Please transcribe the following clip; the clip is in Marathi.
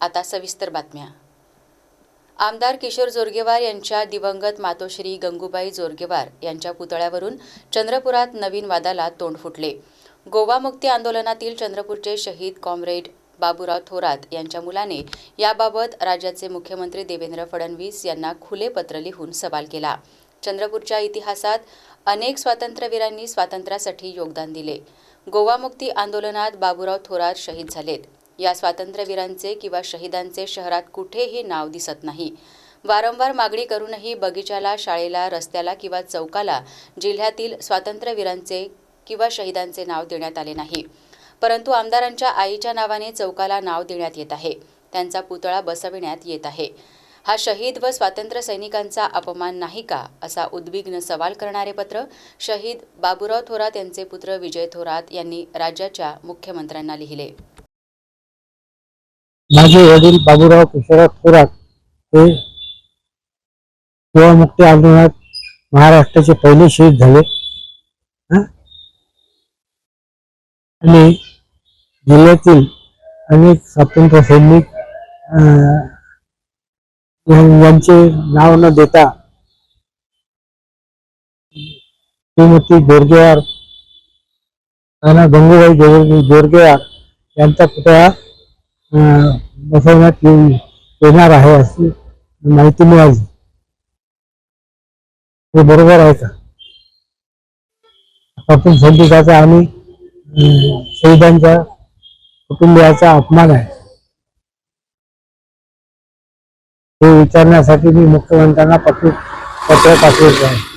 आता सविस्तर बातम्या. आमदार किशोर जोरगेवार यांच्या दिवंगत मातोश्री गंगूबाई जोरगेवार यांच्या पुतळ्यावरून चंद्रपुरात नवीन वादाला तोंड फुटले. गोवा मुक्ती आंदोलनातील चंद्रपूरचे शहीद कॉम्रेड बाबूराव थोरात यांच्या मुलाने याबाबत राज्याचे मुख्यमंत्री देवेंद्र फडणवीस यांना खुले पत्र लिहून सवाल केला. चंद्रपूरच्या इतिहासात अनेक स्वातंत्र्यवीरांनी स्वातंत्र्यासाठी योगदान दिले. गोवा मुक्ती आंदोलनात बाबूराव थोरात शहीद झालेत. या स्वातंत्र्यवीरांचे किंवा शहीदांचे शहरात कुठेही नाव दिसत नाही. वारंवार मागणी करूनही बगीचाला शाळेला रस्त्याला किंवा चौकाला जिल्ह्यातील स्वातंत्र्यवीरांचे किंवा शहीदांचे नाव देण्यात आले नाही. परंतु आमदारांच्या आईच्या नावाने चौकाला नाव देण्यात येत आहे. त्यांचा पुतळा बसविण्यात येत आहे. हा शहीद व स्वातंत्र्य सैनिकांचा अपमान नाही का? असा उद्विग्न सवाल करणारे पत्र शहीद बाबूराव थोरात यांचे पुत्र विजय थोरात यांनी राज्याच्या मुख्यमंत्र्यांना लिहिले. माझे वडील बाबूराव किशोरराव थोरात हे गोवामुक्ती आंदोलनात महाराष्ट्राचे पहिले शहीद झाले. आणि जिल्ह्यातील अनेक स्वातंत्र्य सैनिक अं, यांचे नाव न देता श्रीमती गोरगेवार गंगूबाई गोरगेवार यांचा पुतळा बसवण्यात येणार आहे अशी माहिती मिळाली. हे बरोबर आहे का? स्वातंत्र्य संगीताचा आणि शहीदांच्या कुटुंबियाचा अपमान आहे. हे विचारण्यासाठी मी मुख्यमंत्र्यांना पत्र पत्र पाठवत आहे.